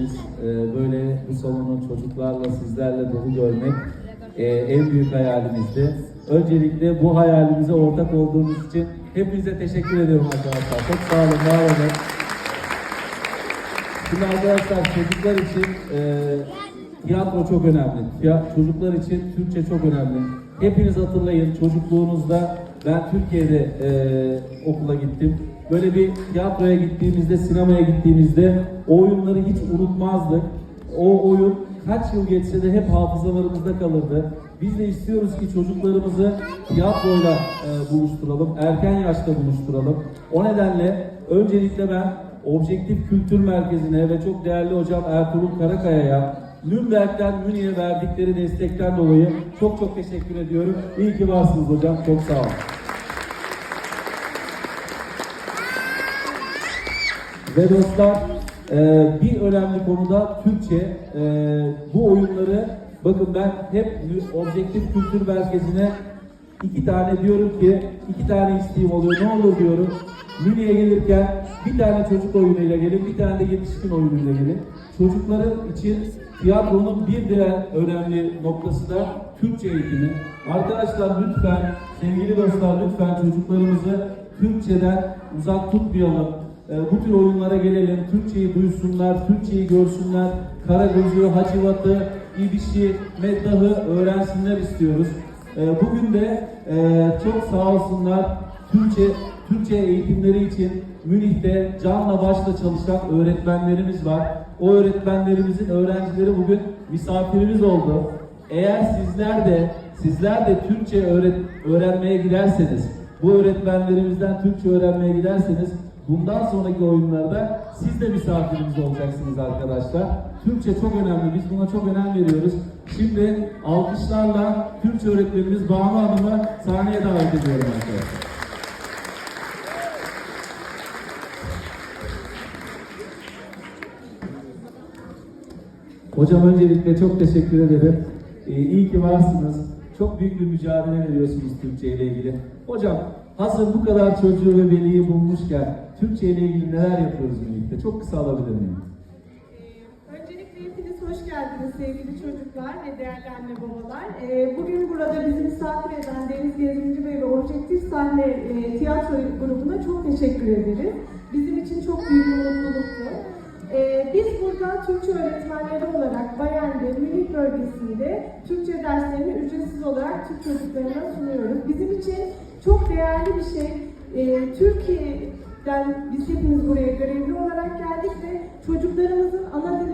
Ee, böyle bu salonu çocuklarla, sizlerle dolu görmek e, en büyük hayalimizdi. Öncelikle bu hayalimize ortak olduğunuz için hepinize teşekkür ediyorum arkadaşlar. Çok sağ olun, var olun. Şimdi arkadaşlar çocuklar için e, tiyatro çok önemli. Tiya- çocuklar için Türkçe çok önemli. Hepiniz hatırlayın çocukluğunuzda ben Türkiye'de e, okula gittim. Böyle bir tiyatroya gittiğimizde, sinemaya gittiğimizde o oyunları hiç unutmazdık. O oyun kaç yıl geçse de hep hafızalarımızda kalırdı. Biz de istiyoruz ki çocuklarımızı tiyatroyla e, buluşturalım, erken yaşta buluşturalım. O nedenle öncelikle ben Objektif Kültür Merkezi'ne ve çok değerli hocam Ertuğrul Karakaya'ya Nürnberg'den Münih'e verdikleri destekten dolayı çok çok teşekkür ediyorum. İyi ki varsınız hocam. Çok sağ olun. Ve dostlar e, bir önemli konuda Türkçe e, bu oyunları bakın ben hep Objektif Kültür Merkezi'ne iki tane diyorum ki iki tane isteğim oluyor. Ne olur diyorum. Münih'e gelirken bir tane çocuk oyunuyla gelin, bir tane de yetişkin oyunuyla gelin. Çocukların için tiyatronun bir diğer önemli noktası da Türkçe eğitimi. Arkadaşlar lütfen, sevgili dostlar lütfen çocuklarımızı Türkçeden uzak tutmayalım. Ee, bu tür oyunlara gelelim, Türkçeyi duysunlar, Türkçeyi görsünler, Karagöz'ü, Hacivat'ı, İbiş'i, Meddah'ı öğrensinler istiyoruz. Ee, bugün de e, çok sağ olsunlar Türkçe Türkçe eğitimleri için Münih'te canla başla çalışan öğretmenlerimiz var. O öğretmenlerimizin öğrencileri bugün misafirimiz oldu. Eğer sizler de sizler de Türkçe öğret, öğrenmeye giderseniz, bu öğretmenlerimizden Türkçe öğrenmeye giderseniz bundan sonraki oyunlarda siz de misafirimiz olacaksınız arkadaşlar. Türkçe çok önemli. Biz buna çok önem veriyoruz. Şimdi alkışlarla Türkçe öğretmenimiz Banu Hanım'ı sahneye davet ediyorum arkadaşlar. Hocam öncelikle çok teşekkür ederim. Ee, iyi ki varsınız. Çok büyük bir mücadele veriyorsunuz Türkçe ile ilgili. Hocam hazır bu kadar çocuğu ve veliyi bulmuşken Türkçe ile ilgili neler yapıyoruz birlikte? Çok kısa alabilir miyim? Ee, Öncelikle hepiniz hoş geldiniz sevgili çocuklar ve değerli anne babalar. Ee, Bugün burada bizi misafir eden Deniz Gezginci Bey ve Objektif Sahne e, Tiyatro grubuna çok teşekkür ederiz. Bizim için çok büyük. Burada Türkçe öğretmenleri olarak Bayern'de, Münih bölgesinde Türkçe derslerini ücretsiz olarak Türk çocuklarına sunuyoruz. Bizim için çok değerli bir şey. Ee, Türkiye'den biz hepimiz buraya görevli olarak geldik ve çocuklarımızın ana dili